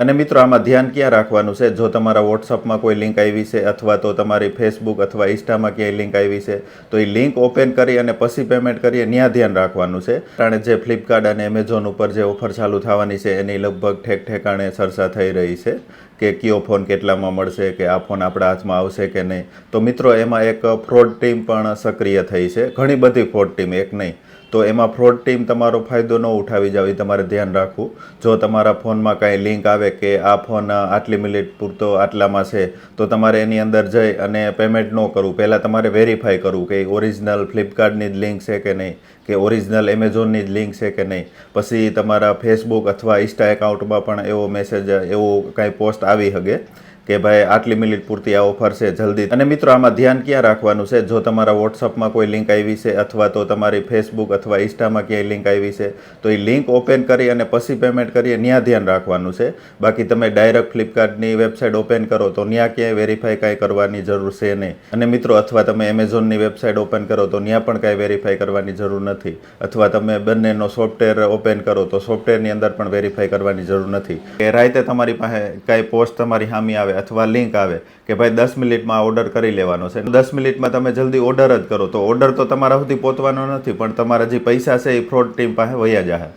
અને મિત્રો, આમાં ધ્યાન ક્યાં રાખવાનું છે? જો તમારા વોટ્સઅપમાં કોઈ લિંક આવી છે અથવા તો તમારી ફેસબુક અથવા ઇન્સ્ટામાં ક્યાંય લિંક આવી છે, તો એ લિંક ઓપન કરી અને પછી પેમેન્ટ કરીએ, ત્યાં ધ્યાન રાખવાનું છે. કારણ જે ફ્લિપકાર્ટ અને એમેઝોન ઉપર જે ઓફર ચાલુ થવાની છે, એની લગભગ ઠેક ઠેકાણે ચર્ચા થઈ રહી છે કે કયો ફોન કેટલામાં મળશે, કે આ ફોન આપણા હાથમાં આવશે કે નહીં. તો મિત્રો, એમાં એક ફ્રોડ ટીમ પણ સક્રિય થઈ છે. ઘણી બધી ફ્રોડ ટીમ એક નહીં. તો એમાં ફ્રોડ ટીમ તમારો ફાયદો ન ઉઠાવી જાવ એ તમારે ધ્યાન રાખવું. જો તમારા ફોનમાં કાંઈ લિંક આવે કે આ ફોન આટલી મિનિટ પૂરતો આટલામાં છે, તો તમારે એની અંદર જઈ અને પેમેન્ટ ન કરવું. પહેલાં તમારે વેરીફાઈ કરવું કે ઓરિજિનલ ફ્લિપકાર્ટની જ લિંક છે કે નહીં, કે ઓરિજિનલ એમેઝોનની જ લિંક છે કે નહીં. પછી તમારા ફેસબુક અથવા ઇન્સ્ટા એકાઉન્ટમાં પણ એવો મેસેજ એવો કાંઈ પોસ્ટ આવી શકે કે ભાઈ આટલી મિનિટ પૂરતી આ ઓફર છે, જલ્દી. અને મિત્રો, આમાં ધ્યાન ક્યાં રાખવાનું છે? જો તમારા વોટ્સઅપમાં કોઈ લિંક આવી છે અથવા તો તમારી ફેસબુક અથવા ઇન્સ્ટામાં ક્યાંય લિંક આવી છે, તો એ લિંક ઓપન કરી અને પછી પેમેન્ટ કરીએ ત્યાં ધ્યાન રાખવાનું છે. બાકી તમે ડાયરેક્ટ ફ્લિપકાર્ટની વેબસાઇટ ઓપન કરો, તો ત્યાં ક્યાંય વેરીફાઈ કાંઈ કરવાની જરૂર છે નહીં. અને મિત્રો, અથવા તમે એમેઝોનની વેબસાઇટ ઓપન કરો, તો ત્યાં પણ કાંઈ વેરીફાઈ કરવાની જરૂર નથી. અથવા તમે બંનેનો સોફ્ટવેર ઓપન કરો, તો સોફ્ટવેરની અંદર પણ વેરીફાઈ કરવાની જરૂર નથી. કે રાતે તમારી પાસે કાંઈ પોસ્ટ તમારી સામે આવે અથવા લિંક આવે કે ભાઈ દસ મિનિટમાં ઓર્ડર કરી લેવાનો છે. દસ મિનિટમાં તમે જલ્દી ઓર્ડર જ કરો. તો ઓર્ડર તો તમારા સુધી પહોંચવાનો નથી, પણ તમારા જે પૈસા છે એ ફ્રોડ ટીમ પાસે વયા જાય